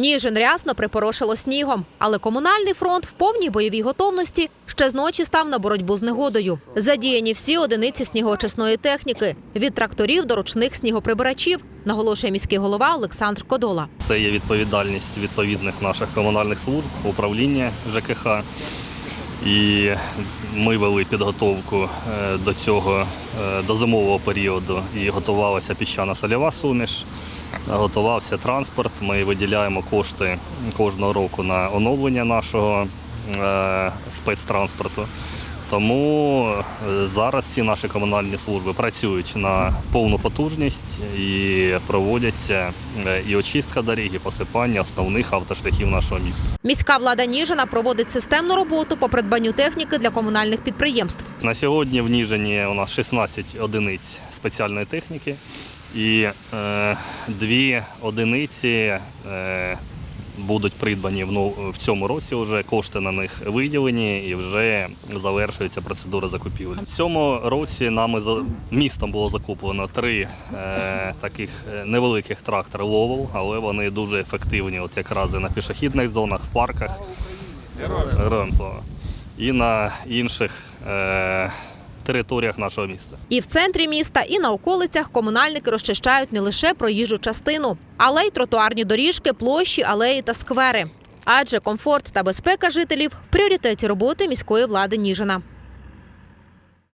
Ніжин рясно припорошило снігом, але комунальний фронт в повній бойовій готовності ще з ночі став на боротьбу з негодою. Задіяні всі одиниці снігоочисної техніки від тракторів до ручних снігоприбирачів, наголошує міський голова Олександр Кодола. Це є відповідальність відповідних наших комунальних служб, управління ЖКХ. І ми вели підготовку е, до цього е, до зимового періоду і готувалася піщано-сольова суміш, готувався транспорт. Ми виділяємо кошти кожного року на оновлення нашого е, спецтранспорту. Тому е, зараз всі наші комунальні служби працюють на повну потужність і проводяться е, і очистка доріг, і посипання основних автошляхів нашого міста. Міська влада Ніжина проводить системну роботу по придбанню техніки для комунальних підприємств. На сьогодні в Ніжині у нас 16 одиниць спеціальної техніки і е, дві одиниці е, будуть придбані в, ну, в цьому році. Вже кошти на них виділені і вже завершується процедура закупівель. В цьому році нами за містом було закуплено три е, таких е, невеликих трактори Ловел, але вони дуже ефективні, от якраз і на пішохідних зонах, в парках. Героям слава. І на інших е, територіях нашого міста. І в центрі міста, і на околицях комунальники розчищають не лише проїжджу частину, але й тротуарні доріжки, площі, алеї та сквери. Адже комфорт та безпека жителів в пріоритеті роботи міської влади Ніжина.